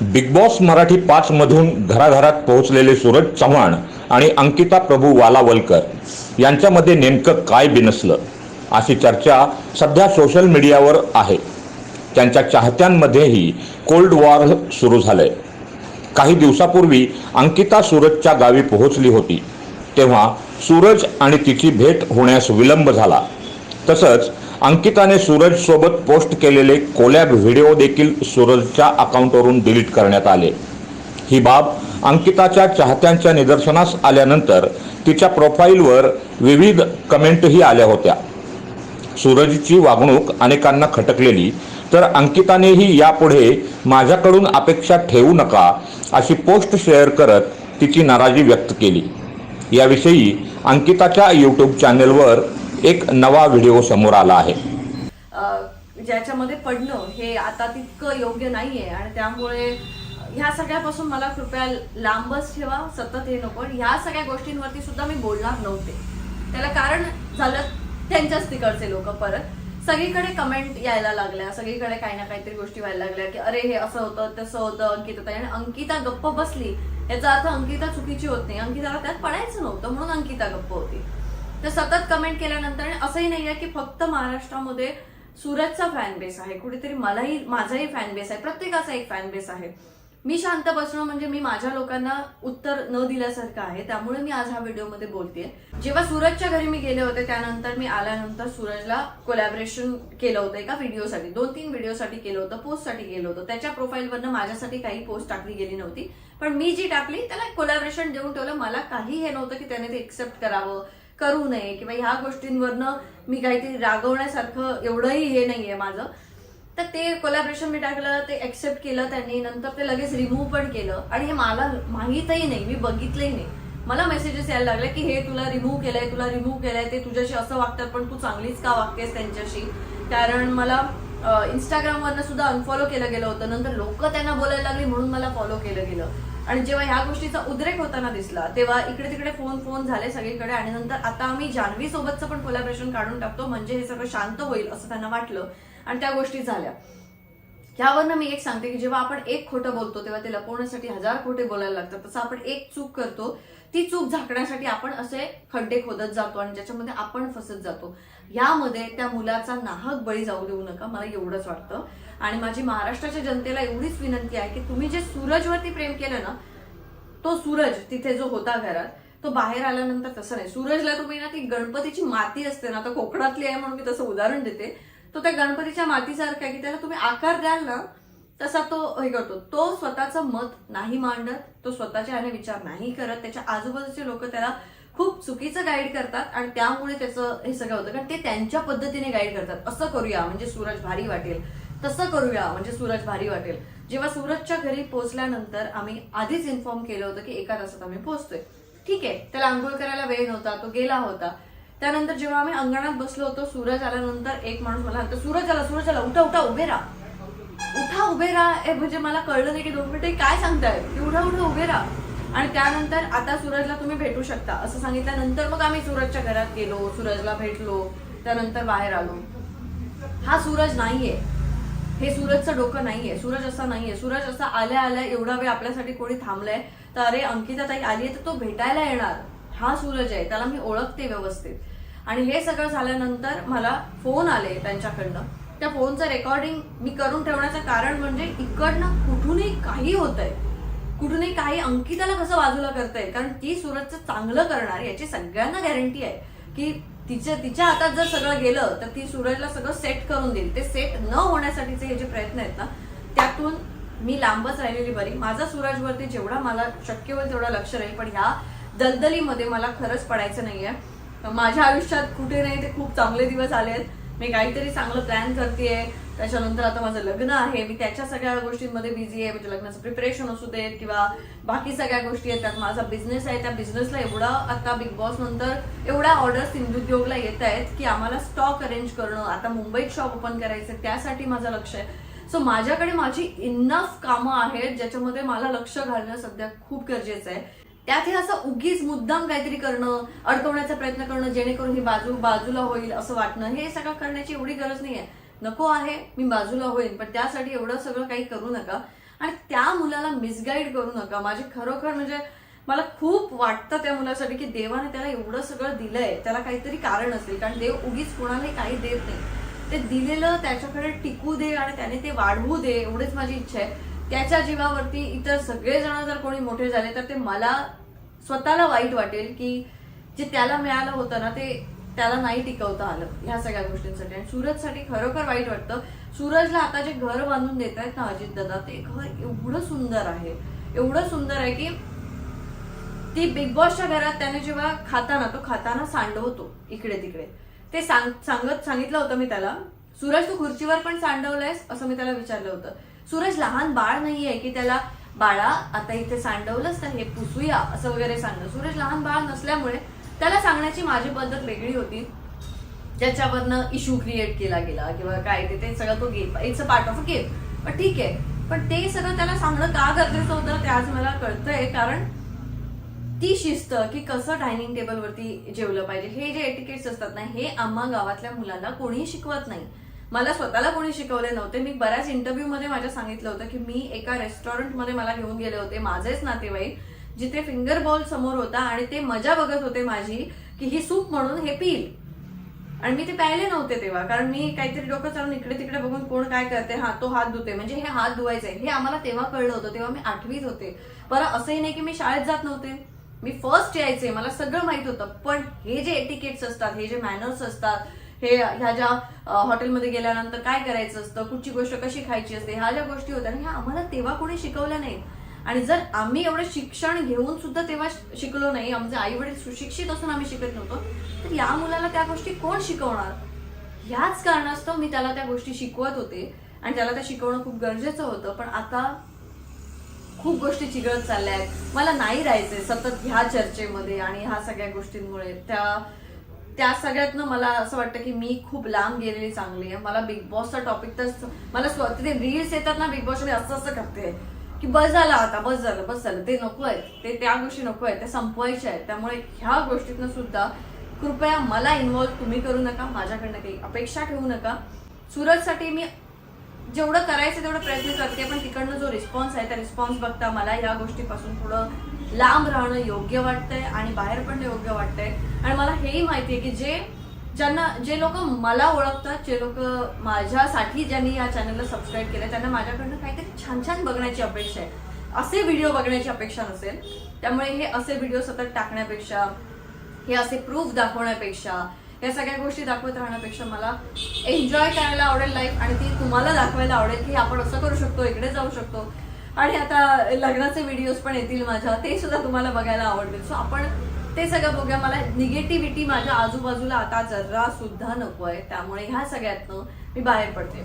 Big boss Marathi पाच मधून घराघरात पोहोचलेले सूरज चव्हाण आणि अंकिता प्रभू वालावलकर यांच्यामध्ये नेमकं काय बिनसलं अशी चर्चा सध्या सोशल मीडियावर आहे. त्यांच्या चाहत्यांमध्येही कोल्ड वॉर सुरू झालंय. काही दिवसापूर्वी अंकिता सूरजच्या गावी पोहोचली होती. तेव्हा सूरज आणि तिची भेट होण्यास विलंब झाला. तसंच अंकिताने सूरजसोबत पोस्ट केलेले कोलॅब व्हिडिओ देखील सूरजच्या अकाउंटवरून डिलीट करण्यात आले. ही बाब अंकिताच्या चाहत्यांच्या निदर्शनास आल्यानंतर तिच्या प्रोफाईलवर विविध कमेंटही आल्या होत्या. सूरजची वागणूक अनेकांना खटकलेली तर अंकितानेही यापुढे माझ्याकडून अपेक्षा ठेवू नका अशी पोस्ट शेअर करत तिची नाराजी व्यक्त केली. याविषयी अंकिताच्या यूट्यूब चॅनेलवर एक नवा व्हिडिओ समोर आला आहे. ज्याच्यामध्ये पडणं हे आता तितकं योग्य नाहीये आणि त्यामुळे ह्या सगळ्यापासून मला कृपया लांबच ठेवा सतत हे नको. ह्या सगळ्या गोष्टींवरती सुद्धा मी बोलणार नव्हते. त्याला कारण झालं त्यांच्याच तिकडचे लोक परत. सगळीकडे कमेंट यायला लागल्या. सगळीकडे काही ना काहीतरी गोष्टी व्हायला लागल्या की अरे हे असं होतं तसं होतं अंकिता ताई. आणि अंकिता गप्प बसली. याचा अर्थ अंकिता चुकीची होत नाही. अंकिताला त्यात पडायचं नव्हतं म्हणून अंकिता गप्प होती. तर सतत कमेंट केल्यानंतर आणि असंही नाहीये की फक्त महाराष्ट्रामध्ये सूरजचा फॅन बेस आहे. कुठेतरी मलाही माझाही फॅन बेस आहे. प्रत्येकाचा एक फॅन बेस आहे. मी शांत बसणं म्हणजे मी माझ्या लोकांना उत्तर न दिल्यासारखं आहे. त्यामुळे मी आज हा व्हिडिओमध्ये बोलतेय. जेव्हा सूरजच्या घरी मी गेले होते त्यानंतर मी आल्यानंतर सूरजला कोलॅबरेशन केलं होतं एका व्हिडिओसाठी दोन तीन व्हिडिओसाठी केलं होतं पोस्टसाठी केलं होतं. त्याच्या प्रोफाईलवरनं माझ्यासाठी काही पोस्ट टाकली गेली नव्हती. पण मी जी टाकली त्याला कोलॅबरेशन देऊन ठेवलं. मला काही हे नव्हतं की त्याने ते एक्सेप्ट करावं. करू नये किंवा ह्या गोष्टींवरनं मी काहीतरी रागवण्यासारखं एवढंही हे नाहीये माझं. तर ते कोलॅबरेशन मी टाकलं ते ऍक्सेप्ट केलं त्यांनी नंतर ते लगेच रिमूव्ह पण केलं. आणि हे मला माहीतही नाही मी बघितलंही नाही. मला मेसेजेस यायला लागले की हे तुला रिमूव्ह केलंय तुला रिमूव्ह केलंय ते तुझ्याशी असं वागतात पण तू चांगलीच का वागतेस त्यांच्याशी? कारण मला इंस्टाग्रामवरनं सुद्धा अनफॉलो केलं गेलं होतं. नंतर लोक त्यांना बोलायला लागली म्हणून मला फॉलो केलं गेलं. आणि जेव्हा ह्या गोष्टीचा उद्रेक होताना दिसला तेव्हा इकडे तिकडे फोन फोन झाले सगळीकडे आणि नंतर आता आम्ही जान्हवी सोबतचं पण कोलॅबरेशन काढून टाकतो. म्हणजे हे सगळं शांत होईल असं त्यांना वाटलं. आणि त्या गोष्टी झाल्या. ह्यावरनं मी एक सांगते की जेव्हा आपण एक खोटं बोलतो तेव्हा ते लपवण्यासाठी हजार खोटे बोलायला लागतात. तसं आपण एक चूक करतो ती चूक झाकण्यासाठी आपण असे खड्डे खोदत जातो आणि ज्याच्यामध्ये आपण फसत जातो. यामध्ये त्या मुलाचा नाहक बळी जाऊ देऊ नका मला एवढंच वाटतं. आणि माझी महाराष्ट्राच्या जनतेला एवढीच विनंती आहे की तुम्ही जे सूरजवरती प्रेम केलं ना तो सूरज तिथे जो होता घरात तो बाहेर आल्यानंतर तसं नाही. सूरजला तुम्ही ना ती गणपतीची माती असते ना आता कोकणातली आहे म्हणून मी तसं उदाहरण देते. तो त्या गणपतीच्या मातीसारखा आहे की त्याला तुम्ही आकार द्याल ना तसा तो हे करतो. तो स्वतःचं मत नाही मांडत तो स्वतःच्या ह्याने विचार नाही करत. त्याच्या आजूबाजूचे लोक त्याला खूप चुकीचं गाईड करतात आणि त्यामुळे त्याचं हे सगळं होतं. कारण ते त्यांच्या पद्धतीने गाईड करतात. असं करूया म्हणजे सूरज भारी वाटेल. तसं करूया म्हणजे सूरज भारी वाटेल. जेव्हा सूरजच्या घरी पोहोचल्यानंतर आम्ही आधीच इन्फॉर्म केलं होतं की एका तासात आम्ही पोहोचतोय ठीक आहे त्याला आंघोळ करायला वेळ नव्हता तो गेला होता. त्यानंतर जेव्हा आम्ही अंगणात बसलो होतो सूरज आल्यानंतर एक माणूस मला म्हणतो, सूरज आला सूरज आला उठा उठा उभे राहा. उठा उभे राहा. हे म्हणजे मला कळलं नाही की दोन मिनिटं काय सांगताय की उठा उठा उभे राहा. आणि त्यानंतर आता सूरजला तुम्ही भेटू शकता असं सांगितल्यानंतर मग आम्ही सूरजच्या घरात गेलो सूरजला भेटलो त्यानंतर बाहेर आलो. हा सूरज नाहीये. हे सूरजचं डोकं नाहीये. सूरज असा नाहीये. सूरज असा आल्या आल्या एवढा वेळ आपल्यासाठी कोणी थांबलाय तर अरे अंकिता ताई आली तर तो भेटायला येणार. हा सूरज आहे त्याला मी ओळखते व्यवस्थित. आणि हे सगळं झाल्यानंतर मला फोन आले त्यांच्याकडनं. त्या फोनचं रेकॉर्डिंग मी करून ठेवण्याचं कारण म्हणजे इकडनं कुठूनही काही होतंय कुठूनही काही अंकिताला कसं बाजूला करताय कारण ती सूरजचं चांगलं करणार याची सगळ्यांना गॅरंटी आहे की तिच्या तिच्या हातात जर सगळं गेलं तर ती सूरजला सगळं सेट करून देईल. ते सेट न होण्यासाठीचे हे जे प्रयत्न आहेत ना त्यातून मी लांबच राहिलेली बरी. माझा सूरजवरती जेवढा मला शक्य होईल तेवढा लक्ष राहील पण ह्या दलदलीमध्ये मला खरंच पडायचं नाहीये. माझ्या आयुष्यात कुठे नाही ते खूप चांगले दिवस आले आहेत. मी काहीतरी चांगलं प्लॅन करतेय. त्याच्यानंतर आता माझं लग्न आहे. मी त्याच्या सगळ्या गोष्टींमध्ये बिझी आहे. म्हणजे लग्नाचं प्रिपरेशन असू देत किंवा बाकी सगळ्या गोष्टी आहेत. त्यात माझा बिझनेस आहे. त्या बिझनेसला एवढा आता बिग बॉस नंतर एवढ्या ऑर्डर्स सिंधुद्योगला येत आहेत की आम्हाला स्टॉक अरेंज करणं आता मुंबईत शॉप ओपन करायचं त्यासाठी माझं लक्ष आहे. सो माझ्याकडे माझी इनफ कामं आहेत ज्याच्यामध्ये मला लक्ष घालणं सध्या खूप गरजेचं आहे. त्यात हे असं उगीच मुद्दाम काहीतरी करणं अडकवण्याचा प्रयत्न करणं जेणेकरून ही बाजू बाजूला होईल असं वाटणं हे सगळं करण्याची एवढी गरज नाहीये. नको आहे मी बाजूला होईन पण त्यासाठी एवढं सगळं काही करू नका. आणि त्या मुलाला मिसगाईड करू नका. माझे खरोखर म्हणजे मला खूप वाटतं त्या मुलासाठी की देवाने त्याला एवढं सगळं दिलंय. त्याला काहीतरी कारण असेल कारण देव उगीच कोणालाही काही देत नाही. ते दिलेलं त्याच्याकडे टिकू दे आणि त्याने ते वाढवू दे एवढीच माझी इच्छा आहे. त्याच्या जीवावरती इतर सगळेजण जर कोणी मोठे झाले तर ते मला स्वतःला वाईट वाटेल की जे त्याला मिळालं होतं ना ते त्याला नाही टिकवता आलं ह्या सगळ्या गोष्टींसाठी. आणि सूरजसाठी खरोखर वाईट वाटतं. सूरजला आता जे घर बांधून देत आहेत ना अजित दादा ते घर एवढं सुंदर आहे. एवढं सुंदर आहे की ती बिग बॉसच्या घरात त्याने जेव्हा खाताना तो खाताना सांडवतो इकडे तिकडे. ते सांग सांगत सांगितलं होतं मी त्याला सूरज तू खुर्चीवर पण सांडवलंयस? असं मी त्याला विचारलं होतं. सूरज लहान बाळ नाहीये की त्याला बाळा आता इथे सांडवलंच तर हे पुसूया असं वगैरे सांगणं. सूरज लहान बाळ नसल्यामुळे त्याला सांगण्याची माझी पद्धत वेगळी होती. ज्याच्यावरनं इश्यू क्रिएट केला गेला किंवा काय ते ते सगळं तो game it's a part of a game पण ठीक आहे. पण ते सगळं त्याला सांगणं का गरजेचं होतं ते आज मला कळतंय. कारण ती शिस्त की कसं डायनिंग टेबलवरती जेवलं पाहिजे हे जे एटिकेट्स असतात ना हे आम्हा गावातल्या मुलांना कोणीही शिकवत नाही. मला स्वतःला कोणी शिकवले नव्हते. मी बऱ्याच इंटरव्ह्यूमध्ये माझ्या सांगितलं होतं की मी एका रेस्टॉरंटमध्ये मला घेऊन गेले होते माझेच नातेवाईक जिथे फिंगर बॉल समोर होता आणि ते मजा बघत होते माझी की ही सूप म्हणून हे पील आणि मी ते प्यायले नव्हते तेव्हा कारण मी काहीतरी डोकं चालून इकडे तिकडे बघून कोण काय करते हा तो हात धुते. म्हणजे हे हात धुवायचे. हे आम्हाला तेव्हा कळलं होतं तेव्हा मी आठवीत होते. बरं असंही नाही की मी शाळेत जात नव्हते. मी फर्स्ट यायचे मला सगळं माहीत होतं. पण हे जे एटिकेट्स असतात हे जे मॅनर्स असतात हे ह्या ज्या हॉटेलमध्ये गेल्यानंतर काय करायचं असतं कुठची गोष्ट कशी खायची असते ह्या ज्या गोष्टी होत्या ह्या आम्हाला तेव्हा कोणी शिकवल्या नाहीत. आणि जर आम्ही एवढं शिक्षण घेऊन सुद्धा तेव्हा शिकलो नाही आमचे आई वडील सुशिक्षित असून आम्ही शिकत नव्हतो तर या मुलाला त्या गोष्टी कोण शिकवणार? ह्याच कारणास्तव मी त्याला त्या गोष्टी शिकवत होते आणि त्याला त्या शिकवणं खूप गरजेचं होतं. पण आता खूप गोष्टी चिघळत चालल्या आहेत. मला नाही राहायचंय सतत ह्या चर्चेमध्ये आणि ह्या सगळ्या गोष्टींमुळे. त्या त्या सगळ्यातनं मला असं वाटतं की मी खूप लांब गेलेली चांगली आहे. मला बिग बॉसचा टॉपिक तर मला स्वतः ते रील्स येतात ना बिग बॉस मी असं असं करते. की बस झाला आता बस झालं बस झालं. ते नको आहे ते त्या गोष्टी नको आहेत त्या संपवायच्या आहेत. त्यामुळे ह्या गोष्टीतनं सुद्धा कृपया मला इन्व्हॉल्व तुम्ही करू नका. माझ्याकडनं काही अपेक्षा ठेवू नका. सुरतसाठी मी जेवढं करायचं तेवढं प्रयत्न करते पण तिकडनं जो रिस्पॉन्स आहे त्या रिस्पॉन्स बघता मला या गोष्टीपासून थोडं लांब राहणं योग्य वाटतंय आणि बाहेर पण योग्य वाटतंय. आणि मला हेही माहिती आहे की जे ज्यांना जे लोक मला ओळखतात जे लोक माझ्यासाठी ज्यांनी या चॅनलला सबस्क्राईब केलं त्यांना माझ्याकडनं काहीतरी छान छान बघण्याची अपेक्षा आहे. असे व्हिडिओ बघण्याची अपेक्षा नसेल. त्यामुळे हे असे व्हिडिओ सतत टाकण्यापेक्षा हे असे प्रूफ दाखवण्यापेक्षा या सगळ्या गोष्टी दाखवत राहण्यापेक्षा मला एन्जॉय करायला आवडेल लाईफ आणि ती तुम्हाला दाखवायला आवडेल की आपण असं करू शकतो इकडे जाऊ शकतो. आणि आता लग्नाचे व्हिडिओज पण येतील माझ्या. ते सुद्धा तुम्हाला बघायला आवडतील. सो आपण ते सगळं बघूया. मला निगेटिव्हिटी माझ्या आजूबाजूला आता जरा सुद्धा नको आहे त्यामुळे ह्या सगळ्यातनं मी बाहेर पडते.